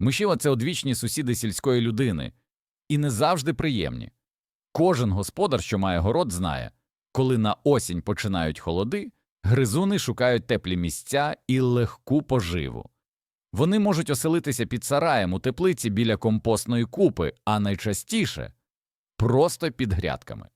Мишіва це одвічні сусіди сільської людини, і не завжди приємні. Кожен господар, що має город, знає, коли на осінь починають холоди, гризуни шукають теплі місця і легку поживу. Вони можуть оселитися під сараєм у теплиці біля компостної купи, а найчастіше просто під грядками.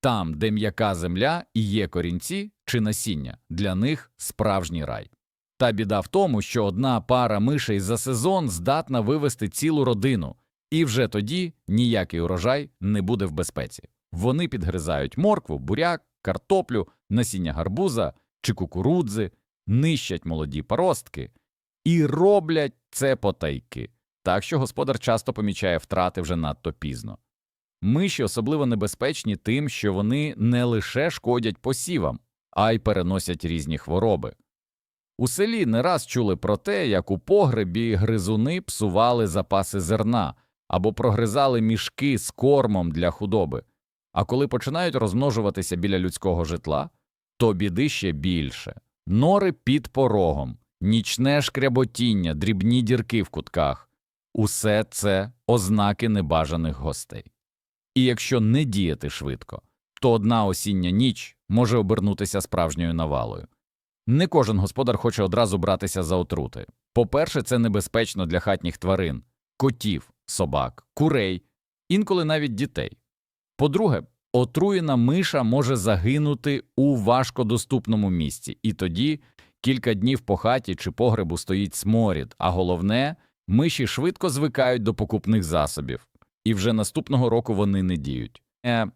Там, де м'яка земля і є корінці чи насіння, для них справжній рай. Та біда в тому, що одна пара мишей за сезон здатна вивести цілу родину, і вже тоді ніякий урожай не буде в безпеці. Вони підгризають моркву, буряк, картоплю, насіння гарбуза чи кукурудзи, нищать молоді паростки і роблять це потайки, так що господар часто помічає втрати вже надто пізно. Миші особливо небезпечні тим, що вони не лише шкодять посівам, а й переносять різні хвороби. У селі не раз чули про те, як у погребі гризуни псували запаси зерна або прогризали мішки з кормом для худоби, а коли починають розмножуватися біля людського житла, то біди ще більше. Нори під порогом, нічне шкряботіння, дрібні дірки в кутках – усе це ознаки небажаних гостей. І якщо не діяти швидко, то одна осіння ніч може обернутися справжньою навалою. Не кожен господар хоче одразу братися за отрути. По-перше, це небезпечно для хатніх тварин котів, собак, курей, інколи навіть дітей. По-друге, отруєна миша може загинути у важкодоступному місці, і тоді кілька днів по хаті чи погребу стоїть сморід, а головне, миші швидко звикають до покупних засобів, і вже наступного року вони не діють. Е...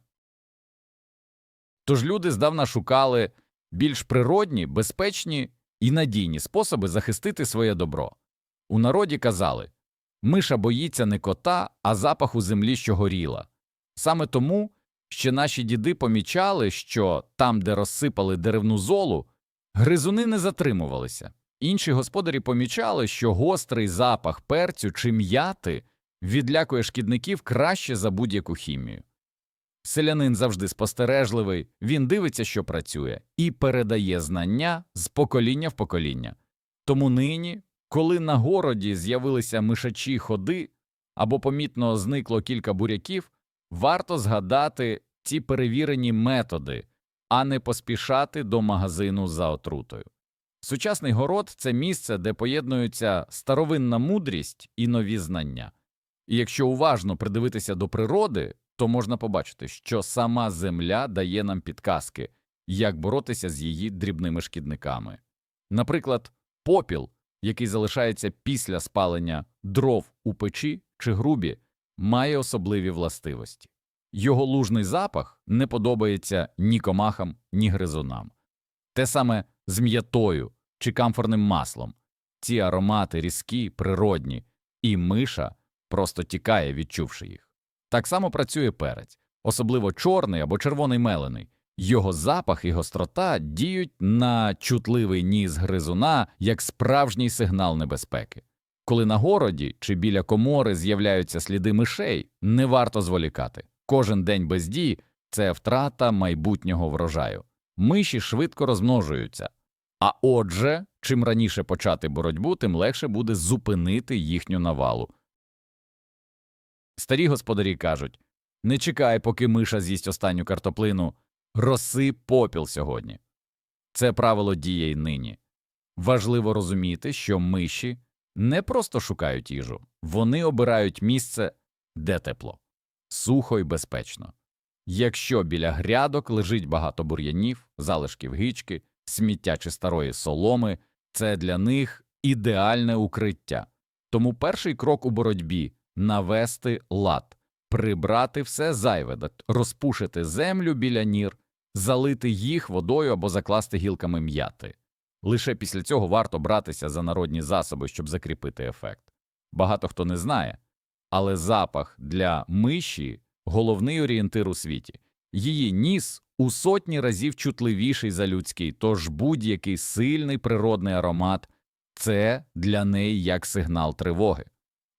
Тож люди здавна шукали більш природні, безпечні і надійні способи захистити своє добро. У народі казали миша боїться не кота, а запаху землі, що горіла. Саме тому ще наші діди помічали, що там, де розсипали деревну золу, гризуни не затримувалися. Інші господарі помічали, що гострий запах перцю чи м'яти відлякує шкідників краще за будь-яку хімію. Селянин завжди спостережливий, він дивиться, що працює, і передає знання з покоління в покоління. Тому нині, коли на городі з'явилися мишачі ходи або помітно зникло кілька буряків, варто згадати ці перевірені методи, а не поспішати до магазину за отрутою. Сучасний город це місце, де поєднуються старовинна мудрість і нові знання. І якщо уважно придивитися до природи, то можна побачити, що сама земля дає нам підказки, як боротися з її дрібними шкідниками. Наприклад, попіл, який залишається після спалення дров у печі чи грубі, має особливі властивості. Його лужний запах не подобається ні комахам, ні гризунам. Те саме з м'ятою чи камфорним маслом. Ці аромати різкі, природні, і миша просто тікає, відчувши їх. Так само працює перець, особливо чорний або червоний мелений. Його запах і гострота діють на чутливий ніс гризуна як справжній сигнал небезпеки. Коли на городі чи біля комори з'являються сліди мишей, не варто зволікати. Кожен день без дій – це втрата майбутнього врожаю. Миші швидко розмножуються. А отже, чим раніше почати боротьбу, тим легше буде зупинити їхню навалу. Старі господарі кажуть не чекай, поки миша з'їсть останню картоплину, роси попіл сьогодні. Це правило діє й нині. Важливо розуміти, що миші не просто шукають їжу, вони обирають місце, де тепло, сухо й безпечно. Якщо біля грядок лежить багато бур'янів, залишків гички, сміття чи старої соломи, це для них ідеальне укриття. Тому перший крок у боротьбі навести лад, прибрати все зайве, розпушити землю біля нір, залити їх водою або закласти гілками м'яти. Лише після цього варто братися за народні засоби, щоб закріпити ефект. Багато хто не знає, але запах для миші головний орієнтир у світі. Її ніс у сотні разів чутливіший за людський, тож будь-який сильний природний аромат це для неї як сигнал тривоги.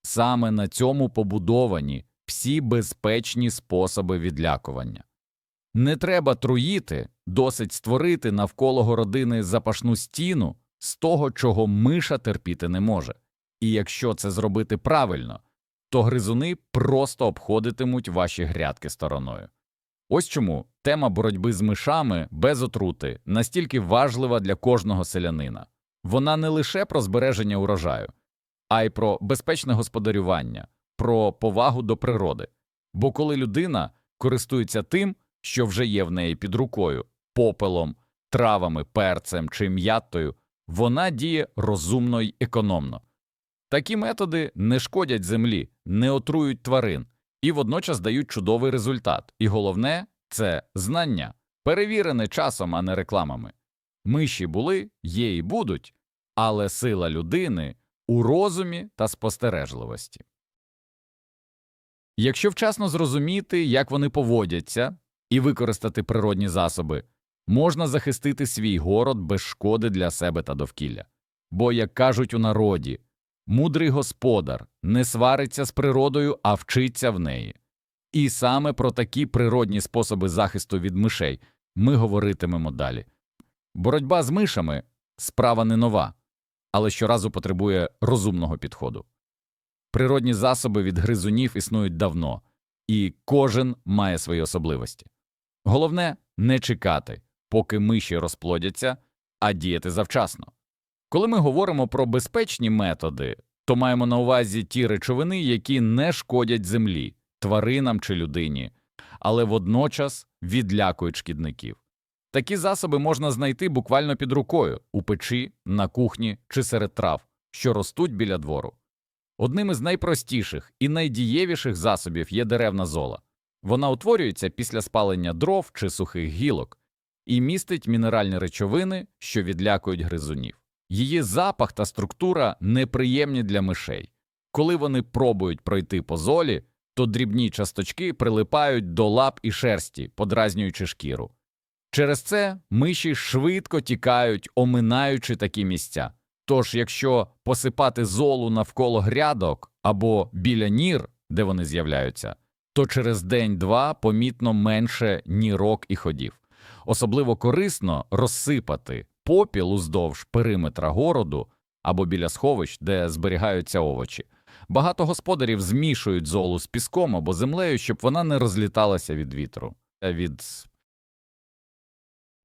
Саме на цьому побудовані всі безпечні способи відлякування. Не треба труїти, досить створити навколо городини запашну стіну з того, чого миша терпіти не може. І якщо це зробити правильно, то гризуни просто обходитимуть ваші грядки стороною. Ось чому тема боротьби з мишами без отрути настільки важлива для кожного селянина. Вона не лише про збереження урожаю, а й про безпечне господарювання, про повагу до природи. Бо коли людина користується тим, що вже є в неї під рукою попелом, травами, перцем чи м'яттою, вона діє розумно й економно. Такі методи не шкодять землі, не отрують тварин і водночас дають чудовий результат. І головне це знання, перевірене часом, а не рекламами. Миші були, є і будуть, але сила людини у розумі та спостережливості. Якщо вчасно зрозуміти, як вони поводяться, і використати природні засоби, можна захистити свій город без шкоди для себе та довкілля. Бо, як кажуть у народі, мудрий господар не свариться з природою, а вчиться в неї. І саме про такі природні способи захисту від мишей ми говоритимемо далі. Боротьба з мишами справа не нова, але щоразу потребує розумного підходу. Природні засоби від гризунів існують давно, і кожен має свої особливості. Головне не чекати, поки миші розплодяться, а діяти завчасно. Коли ми говоримо про безпечні методи, то маємо на увазі ті речовини, які не шкодять землі, тваринам чи людині, але водночас відлякують шкідників. Такі засоби можна знайти буквально під рукою у печі, на кухні чи серед трав, що ростуть біля двору. Одним із найпростіших і найдієвіших засобів є деревна зола. Вона утворюється після спалення дров чи сухих гілок і містить мінеральні речовини, що відлякують гризунів. Її запах та структура неприємні для мишей. Коли вони пробують пройти по золі, то дрібні часточки прилипають до лап і шерсті, подразнюючи шкіру. Через це миші швидко тікають, оминаючи такі місця. Тож, якщо посипати золу навколо грядок або біля нір, де вони з'являються, то через день-два помітно менше нірок і ходів. Особливо корисно розсипати попіл уздовж периметра городу або біля сховищ, де зберігаються овочі. Багато господарів змішують золу з піском або землею, щоб вона не розліталася від вітру. Від...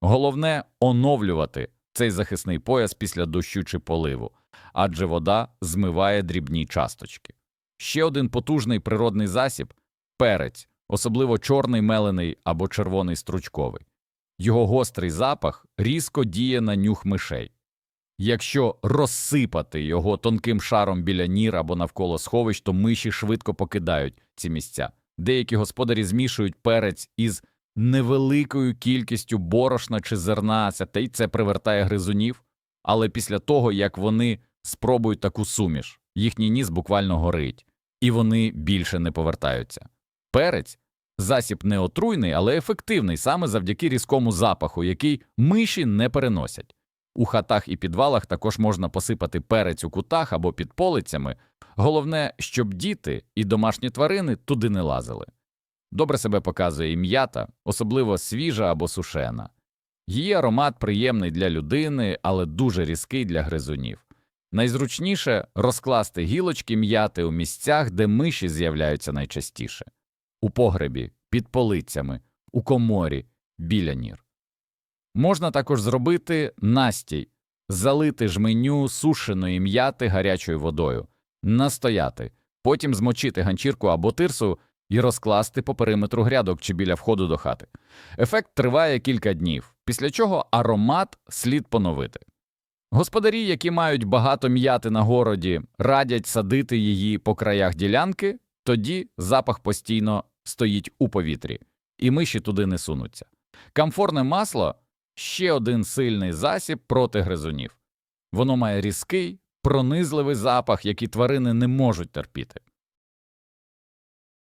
Головне оновлювати цей захисний пояс після дощу чи поливу, адже вода змиває дрібні часточки. Ще один потужний природний засіб перець, особливо чорний мелений або червоний стручковий. Його гострий запах різко діє на нюх мишей. Якщо розсипати його тонким шаром біля нір або навколо сховищ, то миші швидко покидають ці місця. Деякі господарі змішують перець із невеликою кількістю борошна чи зерна, та й це привертає гризунів, але після того, як вони спробують таку суміш, їхній ніс буквально горить, і вони більше не повертаються. Перець засіб не отруйний, але ефективний саме завдяки різкому запаху, який миші не переносять. У хатах і підвалах також можна посипати перець у кутах або під полицями. Головне, щоб діти і домашні тварини туди не лазили. Добре себе показує і м'ята, особливо свіжа або сушена. Її аромат приємний для людини, але дуже різкий для гризунів. Найзручніше розкласти гілочки м'яти у місцях, де миші з'являються найчастіше у погребі, під полицями, у коморі, біля нір. Можна також зробити настій, залити жменю сушеної м'яти гарячою водою, настояти, потім змочити ганчірку або тирсу і розкласти по периметру грядок чи біля входу до хати. Ефект триває кілька днів, після чого аромат слід поновити. Господарі, які мають багато м'яти на городі, радять садити її по краях ділянки, тоді запах постійно стоїть у повітрі, і миші туди не сунуться. Камфорне масло ще один сильний засіб проти гризунів. Воно має різкий, пронизливий запах, який тварини не можуть терпіти.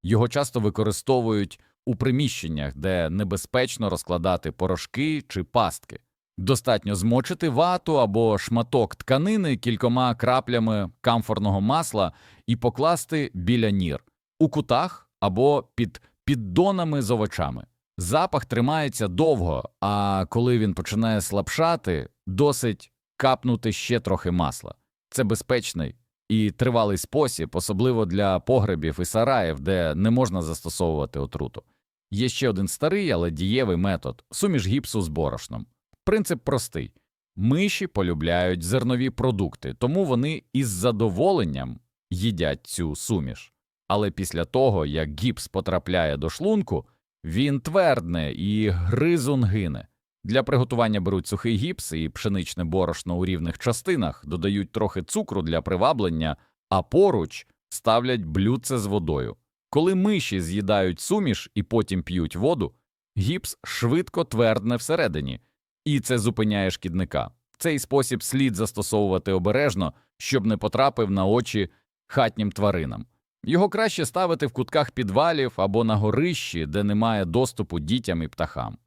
Його часто використовують у приміщеннях, де небезпечно розкладати порошки чи пастки. Достатньо змочити вату або шматок тканини кількома краплями камфорного масла і покласти біля нір, у кутах або під піддонами з овочами. Запах тримається довго, а коли він починає слабшати, досить капнути ще трохи масла. Це безпечний і тривалий спосіб, особливо для погребів і сараїв, де не можна застосовувати отруту. Є ще один старий, але дієвий метод суміш гіпсу з борошном. Принцип простий миші полюбляють зернові продукти, тому вони із задоволенням їдять цю суміш. Але після того, як гіпс потрапляє до шлунку, він твердне і гризун гине. Для приготування беруть сухий гіпс і пшеничне борошно у рівних частинах, додають трохи цукру для приваблення, а поруч ставлять блюдце з водою. Коли миші з'їдають суміш і потім п'ють воду, гіпс швидко твердне всередині, і це зупиняє шкідника. Цей спосіб слід застосовувати обережно, щоб не потрапив на очі хатнім тваринам. Його краще ставити в кутках підвалів або на горищі, де немає доступу дітям і птахам.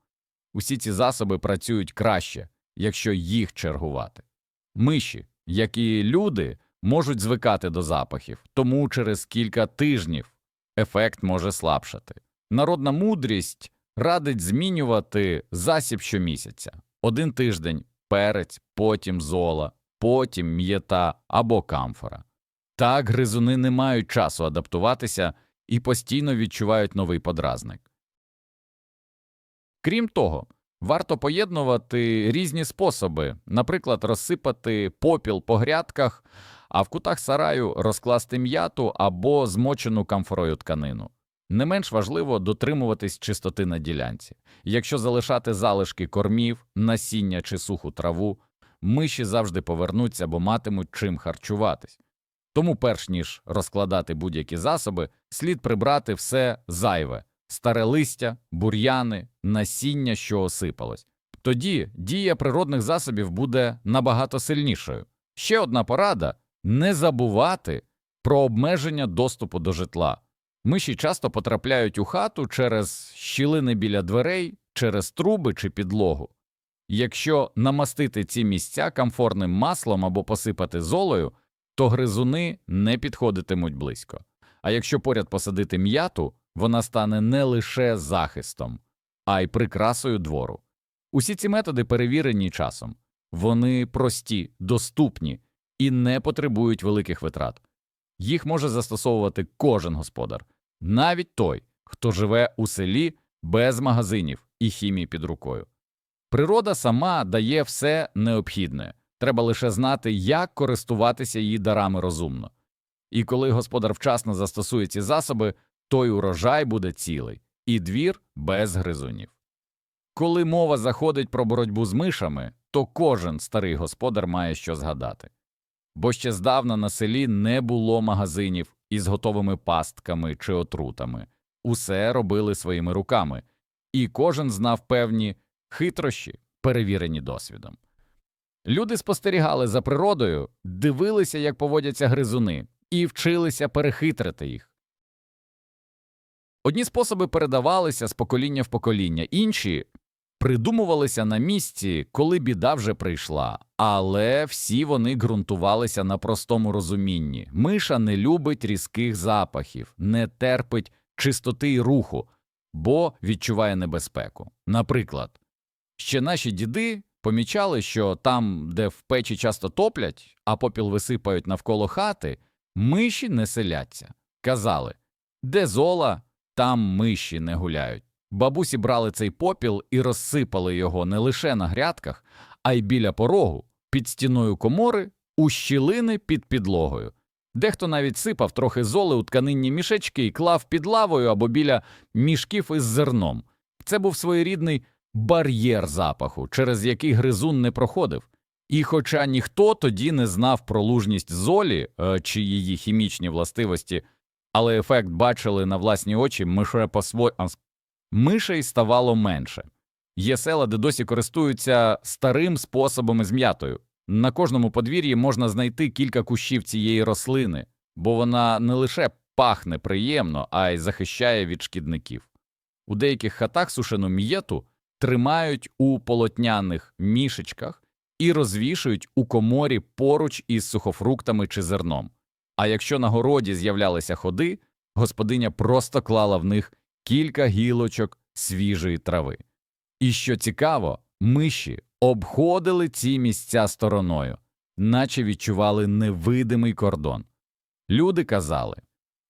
Усі ці засоби працюють краще, якщо їх чергувати. Миші, як і люди, можуть звикати до запахів, тому через кілька тижнів ефект може слабшати. Народна мудрість радить змінювати засіб щомісяця. Один тиждень перець, потім зола, потім м'єта або камфора. Так гризуни не мають часу адаптуватися і постійно відчувають новий подразник. Крім того, варто поєднувати різні способи, наприклад, розсипати попіл по грядках, а в кутах сараю розкласти м'яту або змочену камфорою тканину. Не менш важливо дотримуватись чистоти на ділянці. Якщо залишати залишки кормів, насіння чи суху траву, миші завжди повернуться, бо матимуть чим харчуватись. Тому, перш ніж розкладати будь-які засоби, слід прибрати все зайве старе листя, бур'яни, насіння, що осипалось. Тоді дія природних засобів буде набагато сильнішою. Ще одна порада не забувати про обмеження доступу до житла. Миші часто потрапляють у хату через щілини біля дверей, через труби чи підлогу. Якщо намастити ці місця камфорним маслом або посипати золою, то гризуни не підходитимуть близько. А якщо поряд посадити м'яту, вона стане не лише захистом, а й прикрасою двору. Усі ці методи перевірені часом. Вони прості, доступні і не потребують великих витрат. Їх може застосовувати кожен господар, навіть той, хто живе у селі без магазинів і хімії під рукою. Природа сама дає все необхідне, треба лише знати, як користуватися її дарами розумно. І коли господар вчасно застосує ці засоби, той урожай буде цілий, і двір без гризунів. Коли мова заходить про боротьбу з мишами, то кожен старий господар має що згадати. Бо ще здавна на селі не було магазинів із готовими пастками чи отрутами, усе робили своїми руками, і кожен знав певні хитрощі, перевірені досвідом. Люди спостерігали за природою, дивилися, як поводяться гризуни, і вчилися перехитрити їх. Одні способи передавалися з покоління в покоління, інші придумувалися на місці, коли біда вже прийшла, але всі вони ґрунтувалися на простому розумінні миша не любить різких запахів, не терпить чистоти й руху, бо відчуває небезпеку. Наприклад, ще наші діди помічали, що там, де в печі часто топлять, а попіл висипають навколо хати, миші не селяться. Казали де зола, там миші не гуляють. Бабусі брали цей попіл і розсипали його не лише на грядках, а й біля порогу, під стіною комори, у щілини під підлогою. Дехто навіть сипав трохи золи у тканинні мішечки і клав під лавою або біля мішків із зерном. Це був своєрідний бар'єр запаху, через який гризун не проходив. І хоча ніхто тоді не знав про лужність золі е, чи її хімічні властивості, але ефект бачили на власні очі, мише посво... мишей ставало менше. Є села, де досі користуються старим способом з м'ятою. На кожному подвір'ї можна знайти кілька кущів цієї рослини, бо вона не лише пахне приємно, а й захищає від шкідників. У деяких хатах сушену м'єту тримають у полотняних мішечках і розвішують у коморі поруч із сухофруктами чи зерном. А якщо на городі з'являлися ходи, господиня просто клала в них кілька гілочок свіжої трави. І що цікаво, миші обходили ці місця стороною, наче відчували невидимий кордон. Люди казали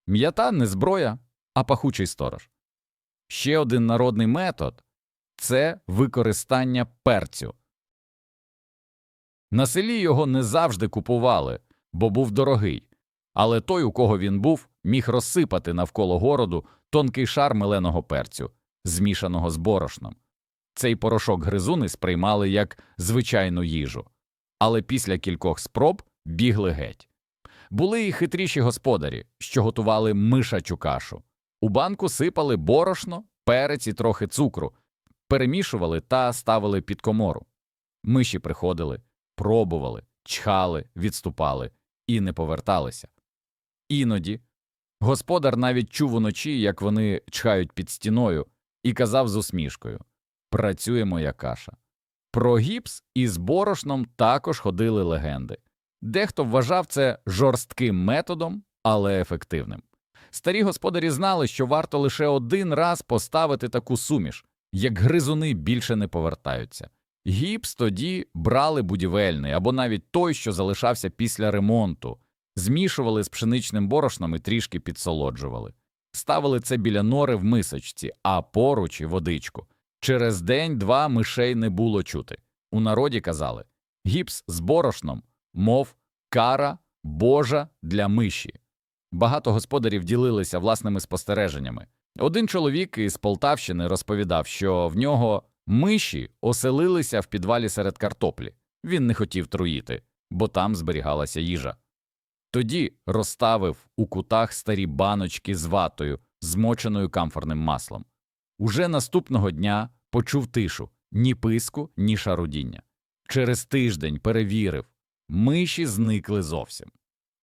м'ята не зброя, а пахучий сторож. Ще один народний метод це використання перцю. На селі його не завжди купували, бо був дорогий, але той, у кого він був, міг розсипати навколо городу тонкий шар меленого перцю, змішаного з борошном. Цей порошок гризуни сприймали як звичайну їжу, але після кількох спроб бігли геть. Були і хитріші господарі, що готували мишачу кашу. У банку сипали борошно, перець і трохи цукру, перемішували та ставили під комору. Миші приходили, пробували, чхали, відступали і не поверталися. Іноді господар навіть чув уночі, як вони чхають під стіною, і казав з усмішкою Працює моя каша. Про гіпс із борошном також ходили легенди. Дехто вважав це жорстким методом, але ефективним. Старі господарі знали, що варто лише один раз поставити таку суміш, як гризуни більше не повертаються. Гіпс тоді брали будівельний або навіть той, що залишався після ремонту, змішували з пшеничним борошном і трішки підсолоджували. Ставили це біля нори в мисочці, а поруч і водичку. Через день-два мишей не було чути. У народі казали гіпс з борошном, мов кара божа для миші. Багато господарів ділилися власними спостереженнями. Один чоловік із Полтавщини розповідав, що в нього миші оселилися в підвалі серед картоплі. Він не хотів труїти, бо там зберігалася їжа. Тоді розставив у кутах старі баночки з ватою, змоченою камфорним маслом. Уже наступного дня почув тишу ні писку, ні шарудіння. Через тиждень перевірив миші зникли зовсім.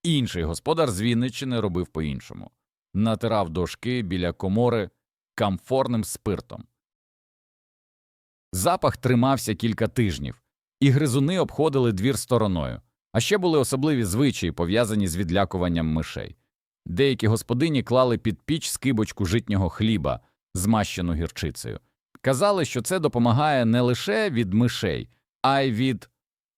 Інший господар з Вінниччини робив по-іншому натирав дошки біля комори камфорним спиртом. Запах тримався кілька тижнів, і гризуни обходили двір стороною, а ще були особливі звичаї, пов'язані з відлякуванням мишей. Деякі господині клали під піч скибочку житнього хліба, змащену гірчицею. Казали, що це допомагає не лише від мишей, а й від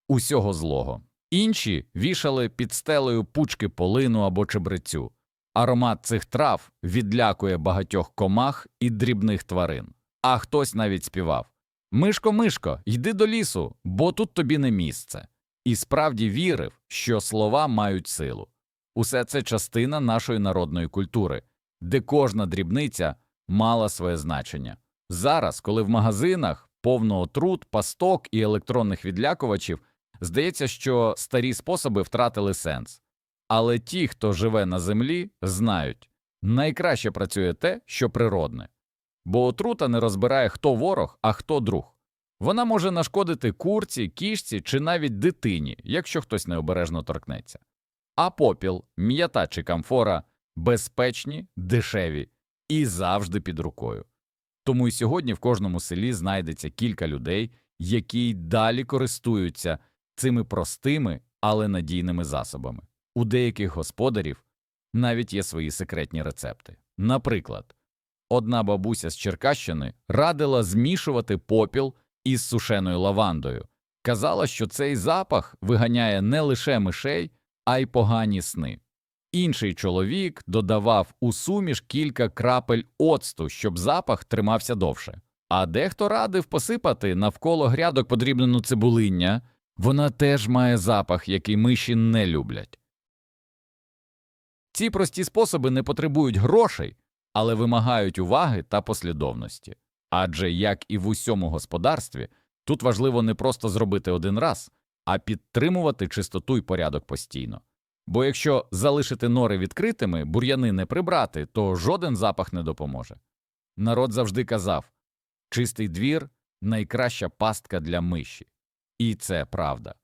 усього злого. Інші вішали під стелею пучки полину або чебрецю. Аромат цих трав відлякує багатьох комах і дрібних тварин. А хтось навіть співав Мишко, мишко, йди до лісу, бо тут тобі не місце. І справді вірив, що слова мають силу. Усе це частина нашої народної культури, де кожна дрібниця мала своє значення. Зараз, коли в магазинах повно отрут, пасток і електронних відлякувачів, здається, що старі способи втратили сенс. Але ті, хто живе на землі, знають найкраще працює те, що природне, бо отрута не розбирає, хто ворог, а хто друг. Вона може нашкодити курці, кішці чи навіть дитині, якщо хтось необережно торкнеться. А попіл, м'ята чи камфора безпечні, дешеві і завжди під рукою. Тому й сьогодні в кожному селі знайдеться кілька людей, які й далі користуються цими простими, але надійними засобами. У деяких господарів навіть є свої секретні рецепти. Наприклад, одна бабуся з Черкащини радила змішувати попіл із сушеною лавандою. Казала, що цей запах виганяє не лише мишей, а й погані сни. Інший чоловік додавав у суміш кілька крапель оцту, щоб запах тримався довше. А дехто радив посипати навколо грядок подрібнену цибулиння, вона теж має запах, який миші не люблять. Ці прості способи не потребують грошей, але вимагають уваги та послідовності. Адже, як і в усьому господарстві, тут важливо не просто зробити один раз, а підтримувати чистоту й порядок постійно. Бо якщо залишити нори відкритими, бур'яни не прибрати, то жоден запах не допоможе. Народ завжди казав чистий двір найкраща пастка для миші. І це правда.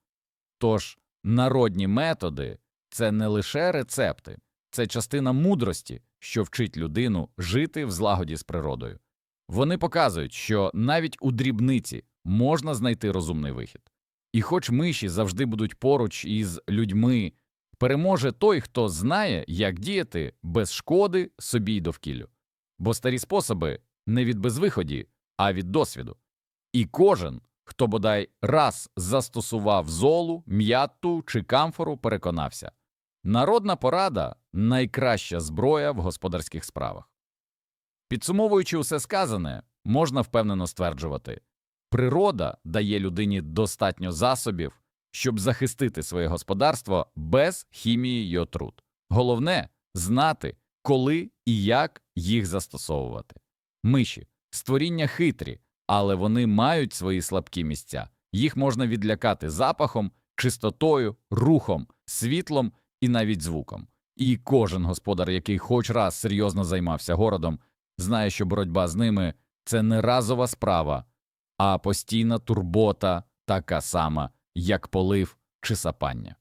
Тож народні методи це не лише рецепти, це частина мудрості, що вчить людину жити в злагоді з природою. Вони показують, що навіть у дрібниці можна знайти розумний вихід. І хоч миші завжди будуть поруч із людьми, переможе той, хто знає, як діяти без шкоди собі й довкіллю. Бо старі способи не від безвиході, а від досвіду. І кожен, хто бодай раз застосував золу, м'яту чи камфору, переконався народна порада найкраща зброя в господарських справах. Підсумовуючи усе сказане, можна впевнено стверджувати природа дає людині достатньо засобів, щоб захистити своє господарство без хімії й отрут. Головне знати, коли і як їх застосовувати. Миші створіння хитрі, але вони мають свої слабкі місця. Їх можна відлякати запахом, чистотою, рухом, світлом і навіть звуком. І кожен господар, який хоч раз серйозно займався городом, знає, що боротьба з ними це не разова справа, а постійна турбота, така сама, як полив чи сапання.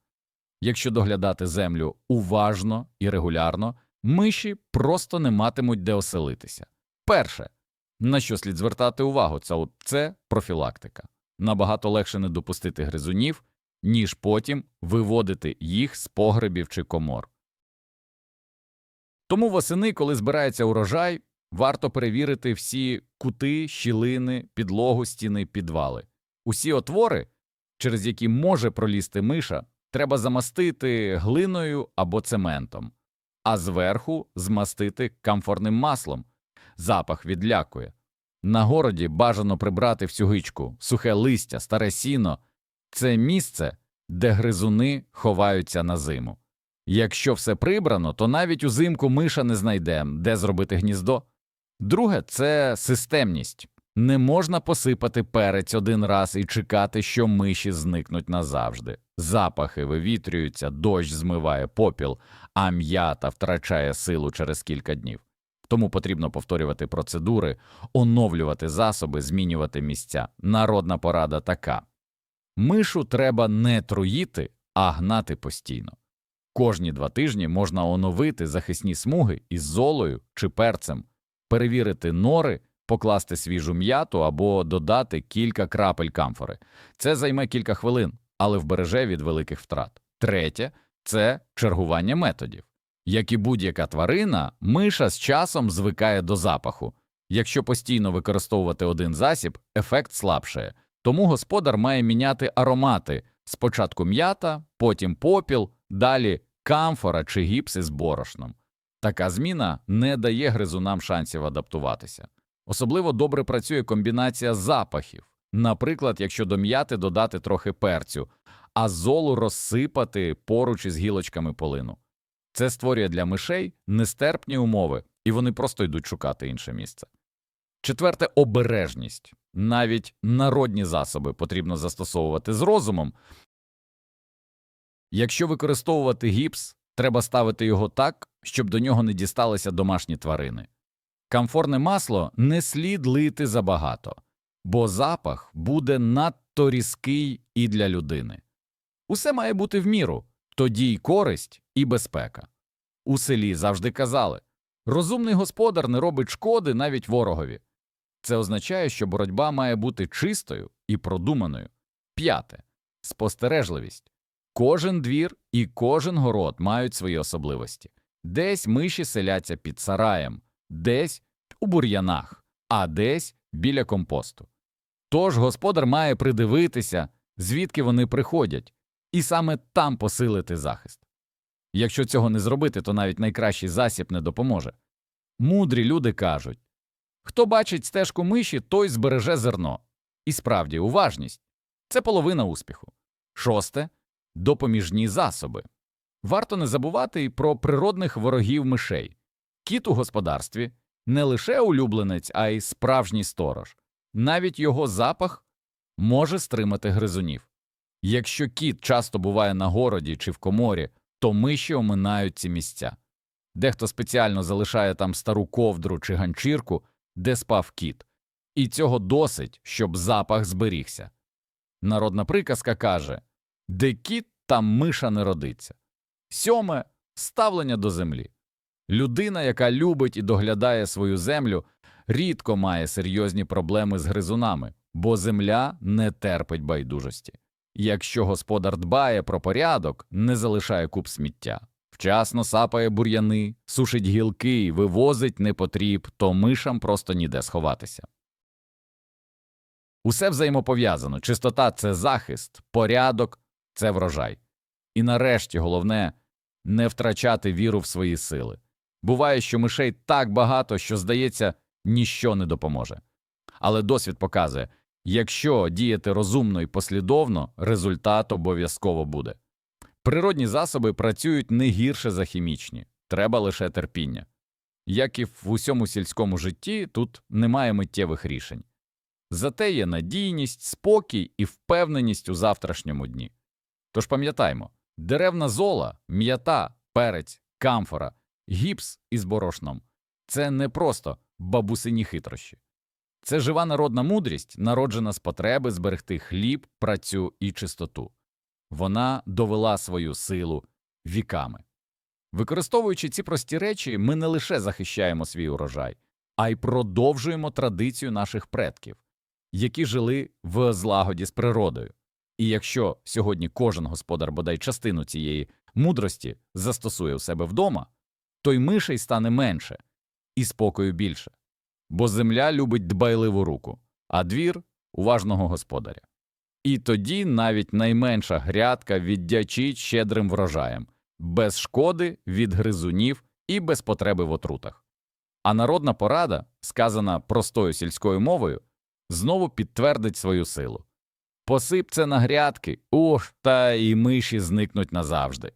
Якщо доглядати землю уважно і регулярно, миші просто не матимуть де оселитися. Перше, на що слід звертати увагу, це, це профілактика. Набагато легше не допустити гризунів, ніж потім виводити їх з погребів чи комор. Тому восени, коли збирається урожай, варто перевірити всі кути, щілини, підлогу, стіни, підвали. Усі отвори, через які може пролізти миша, треба замастити глиною або цементом, а зверху змастити камфорним маслом. Запах відлякує. На городі бажано прибрати всю гичку, сухе листя, старе сіно це місце, де гризуни ховаються на зиму. Якщо все прибрано, то навіть узимку миша не знайде, де зробити гніздо. Друге це системність. Не можна посипати перець один раз і чекати, що миші зникнуть назавжди. Запахи вивітрюються, дощ змиває попіл, а м'ята втрачає силу через кілька днів. Тому потрібно повторювати процедури, оновлювати засоби, змінювати місця. Народна порада така. Мишу треба не труїти, а гнати постійно. Кожні два тижні можна оновити захисні смуги із золою чи перцем, перевірити нори, покласти свіжу м'яту або додати кілька крапель камфори. Це займе кілька хвилин, але вбереже від великих втрат. Третє це чергування методів. Як і будь-яка тварина, миша з часом звикає до запаху. Якщо постійно використовувати один засіб, ефект слабшає. Тому господар має міняти аромати спочатку м'ята, потім попіл, далі камфора чи гіпс із борошном. Така зміна не дає гризунам шансів адаптуватися. Особливо добре працює комбінація запахів. Наприклад, якщо до м'яти додати трохи перцю, а золу розсипати поруч із гілочками полину. Це створює для мишей нестерпні умови, і вони просто йдуть шукати інше місце. Четверте обережність. Навіть народні засоби потрібно застосовувати з розумом. Якщо використовувати гіпс, треба ставити його так, щоб до нього не дісталися домашні тварини. Камфорне масло не слід лити забагато, бо запах буде надто різкий і для людини. Усе має бути в міру, тоді й користь, і безпека. У селі завжди казали розумний господар не робить шкоди навіть ворогові. Це означає, що боротьба має бути чистою і продуманою. П'яте спостережливість. Кожен двір і кожен город мають свої особливості. Десь миші селяться під сараєм, десь у бур'янах, а десь біля компосту. Тож господар має придивитися, звідки вони приходять, і саме там посилити захист. Якщо цього не зробити, то навіть найкращий засіб не допоможе. Мудрі люди кажуть хто бачить стежку миші, той збереже зерно. І справді, уважність це половина успіху. Шосте допоміжні засоби. Варто не забувати і про природних ворогів мишей. Кіт у господарстві не лише улюбленець, а й справжній сторож. Навіть його запах може стримати гризунів. Якщо кіт часто буває на городі чи в коморі, то миші оминають ці місця. Дехто спеціально залишає там стару ковдру чи ганчірку, де спав кіт, і цього досить, щоб запах зберігся. Народна приказка каже де кіт, там миша не родиться. Сьоме ставлення до землі. Людина, яка любить і доглядає свою землю, рідко має серйозні проблеми з гризунами, бо земля не терпить байдужості. Якщо господар дбає про порядок, не залишає куб сміття, вчасно сапає бур'яни, сушить гілки, вивозить непотріб, то мишам просто ніде сховатися. Усе взаємопов'язано. Чистота це захист, порядок це врожай. І нарешті головне не втрачати віру в свої сили. Буває, що мишей так багато, що, здається, ніщо не допоможе. Але досвід показує, якщо діяти розумно і послідовно, результат обов'язково буде. Природні засоби працюють не гірше за хімічні, треба лише терпіння. Як і в усьому сільському житті, тут немає миттєвих рішень. Зате є надійність, спокій і впевненість у завтрашньому дні. Тож пам'ятаймо, деревна зола, м'ята, перець, камфора, гіпс із борошном це не просто бабусині хитрощі. Це жива народна мудрість, народжена з потреби зберегти хліб, працю і чистоту. Вона довела свою силу віками. Використовуючи ці прості речі, ми не лише захищаємо свій урожай, а й продовжуємо традицію наших предків, які жили в злагоді з природою. І якщо сьогодні кожен господар бодай частину цієї мудрості застосує у себе вдома, то й мишей стане менше і спокою більше. Бо земля любить дбайливу руку, а двір уважного господаря. І тоді навіть найменша грядка віддячить щедрим врожаєм, без шкоди від гризунів і без потреби в отрутах. А народна порада, сказана простою сільською мовою, знову підтвердить свою силу. Посип це на грядки, ух, та і миші зникнуть назавжди.